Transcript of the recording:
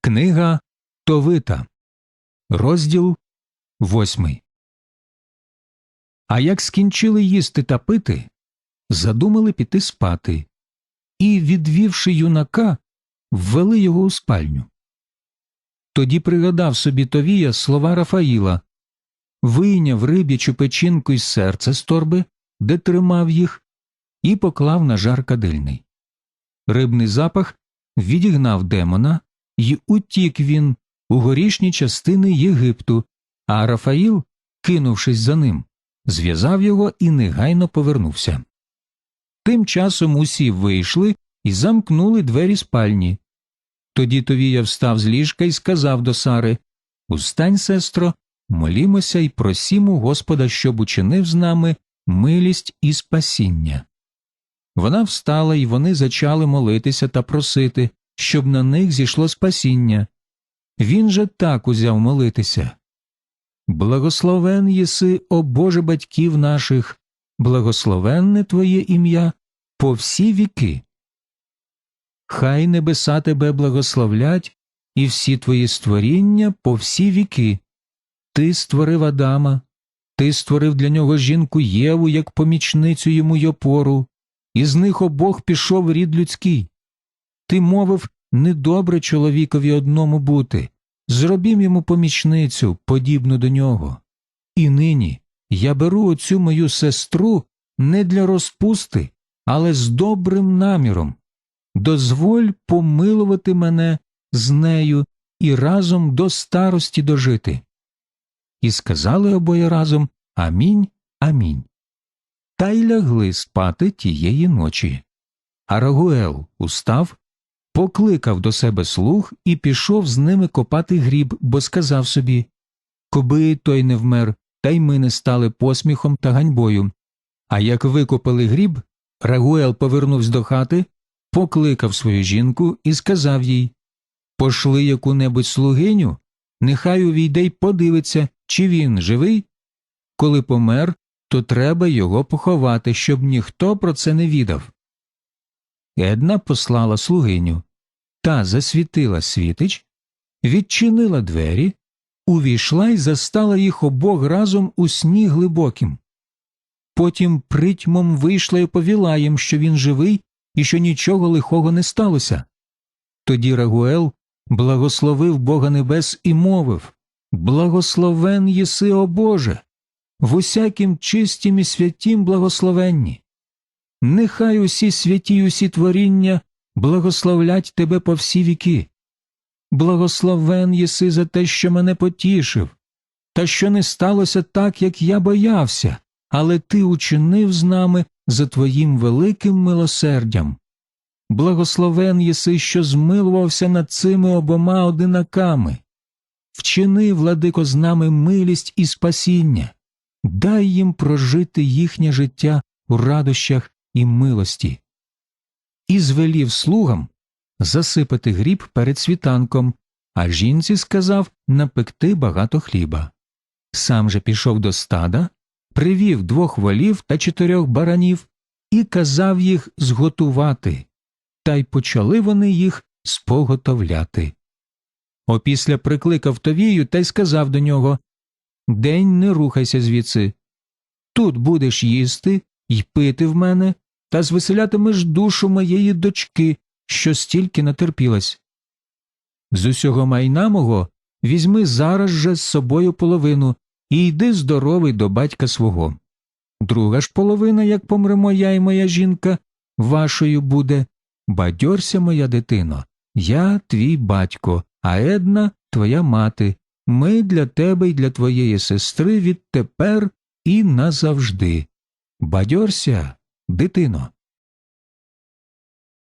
Книга Товита, розділ восьмий. А як скінчили їсти та пити, задумали піти спати, і, відвівши юнака, ввели його у спальню. Тоді пригадав собі Товія слова Рафаїла вийняв риб'ячу печінку із серця з торби, де тримав їх, і поклав на жар кадильний. Рибний запах відігнав демона, й утік він у горішні частини Єгипту, а Рафаїл, кинувшись за ним, зв'язав його і негайно повернувся. Тим часом усі вийшли і замкнули двері спальні. Тоді Товія встав з ліжка і сказав до Сари Устань, сестро, молімося й просімо Господа, щоб учинив з нами милість і спасіння. Вона встала, і вони зачали молитися та просити, щоб на них зійшло спасіння. Він же так узяв молитися. Благословен єси, о Боже батьків наших, благословенне Твоє ім'я по всі віки. Хай небеса тебе благословлять і всі твої створіння по всі віки. Ти створив Адама, ти створив для нього жінку Єву як помічницю йому й опору, і з них обох пішов рід людський. Ти мовив недобре чоловікові одному бути, зробім йому помічницю, подібну до нього. І нині я беру оцю мою сестру не для розпусти, але з добрим наміром. Дозволь помилувати мене з нею і разом до старості дожити. І сказали обоє разом Амінь, амінь. Та й лягли спати тієї ночі. А Рагуел устав, покликав до себе слуг і пішов з ними копати гріб, бо сказав собі Коби той не вмер, та й ми не стали посміхом та ганьбою. А як викопали гріб, Рагуел повернувся до хати, покликав свою жінку і сказав їй Пошли яку небудь слугиню, нехай увійде й подивиться, чи він живий. Коли помер, то треба його поховати, щоб ніхто про це не відав. Една послала слугиню, та засвітила світич, відчинила двері, увійшла й застала їх обох разом у сні глибоким. Потім притьмом вийшла і повіла їм, що він живий і що нічого лихого не сталося. Тоді Рагуел благословив Бога Небес і мовив Благословен єси, о Боже, в усякім чистім і святім благословенні. Нехай усі святі усі творіння благословлять тебе по всі віки. Благословен єси за те, що мене потішив, та що не сталося так, як я боявся, але ти учинив з нами за твоїм великим милосердям. Благословен єси, що змилувався над цими обома одинаками. Вчини, владико, з нами милість і спасіння, дай їм прожити їхнє життя у радощах і милості. І звелів слугам засипати гріб перед світанком, а жінці сказав напекти багато хліба. Сам же пішов до стада, привів двох волів та чотирьох баранів і казав їх зготувати, та й почали вони їх споготовляти. Опісля прикликав Товію та й сказав до нього День не рухайся звідси. Тут будеш їсти й пити в мене, та звеселятимеш душу моєї дочки, що стільки натерпілась. З усього майна мого візьми зараз же з собою половину і йди здоровий до батька свого. Друга ж половина, як помремо я і моя жінка, вашою буде. Бадьорся, моя дитино, я твій батько, а една твоя мати. Ми для тебе і для твоєї сестри відтепер і назавжди. Бадьорся, дитино.